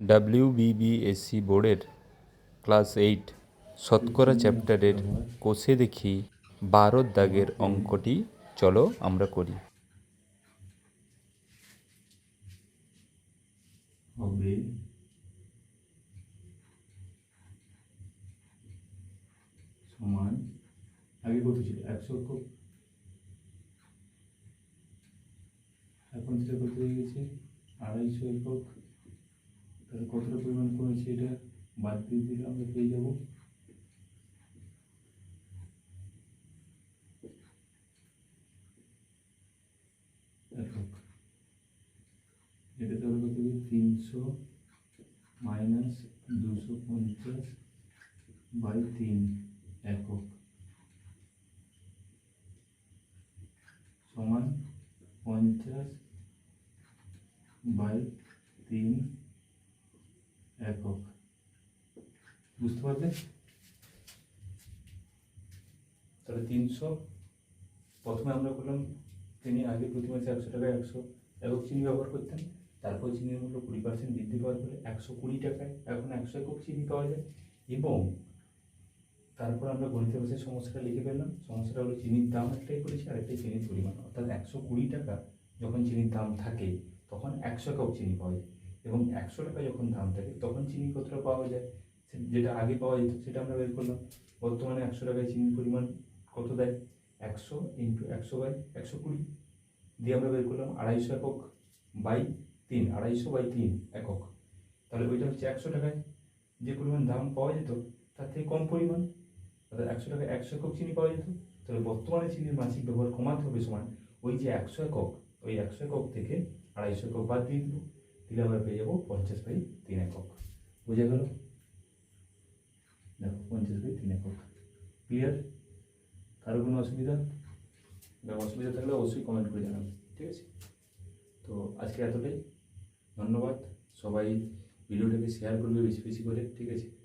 WBBSC বোর্ডের class eight শতকরা চ্যাপ্টারের কোষে দেখি বারোর দাগের অঙ্কটি। চলো আমরা করি। সমান। আগে কত ছিল? একশো এখন সেটা কত হয়ে গেছে? আড়াইশো একক। কতটা পরিমাণ কমেছে এটা বাদ দিয়ে দিলে আমরা পেয়ে যাব? একক এটা তাহলে কত হবে? তিনশো মাইনাস দুশো পঞ্চাশ বাই তিন একক সমান পঞ্চাশ বাই তিন একক বুঝতে পারলে? তাহলে তিনশো। প্রথমে আমরা করলাম তিনি আগে প্রতি মাসে একশো টাকায় একশো। একক চিনি ব্যবহার করতেন। তারপর চিনির মূল্য কুড়ি পার্সেন্ট বৃদ্ধি পাওয়ার ফলে একশো কুড়ি টাকায় এখন একশো একক চিনি পাওয়া যায়। এবং তারপর আমরা গণিত ভাষায় সমস্যাটা লিখে ফেললাম। সমস্যাটা হলো চিনির দাম একটাই করেছি আর একটাই চিনির পরিমাণ। অর্থাৎ একশো কুড়ি টাকা যখন চিনির দাম থাকে, তখন একশো একক চিনি পাওয়া যায়। এবং একশো টাকা যখন দাম থাকে, তখন চিনি কতটা পাওয়া যায়। যেটা আগে পাওয়া যেত, সেটা আমরা বের করলাম। বর্তমানে একশো টাকায় চিনির পরিমাণ কত দেয়? একশো ইন্টু একশো বাই একশো কুড়ি। দিয়ে আমরা বের করলাম আড়াইশো একক বাই তিন, আড়াইশো বাই তিন একক। তাহলে ওইটা হচ্ছে একশো টাকায় যে পরিমাণ দাম পাওয়া যেত, তার থেকে কম পরিমাণ। অর্থাৎ একশো টাকায় একশো একক চিনি পাওয়া যেত। তাহলে বর্তমানে চিনির মাসিক ব্যবহার কমাতে হবে সমান ওই যে একশো একক, ওই একশো একক থেকে আড়াইশো একক বাদ দিয়ে দিব। দিলে আমরা পেয়ে যাব পঞ্চাশ বাই তিন একক। বোঝা গেল? দেখো, পঞ্চাশ বাই তিন একক। ক্লিয়ার কারও কোনো অসুবিধা? বা অসুবিধা থাকলে অবশ্যই কমেন্ট করে জানাবে, ঠিক আছে? তো আজকে এতটাই। ধন্যবাদ। সবাই ভিডিওটাকে শেয়ার করবে বেশি বেশি করে, ঠিক আছে?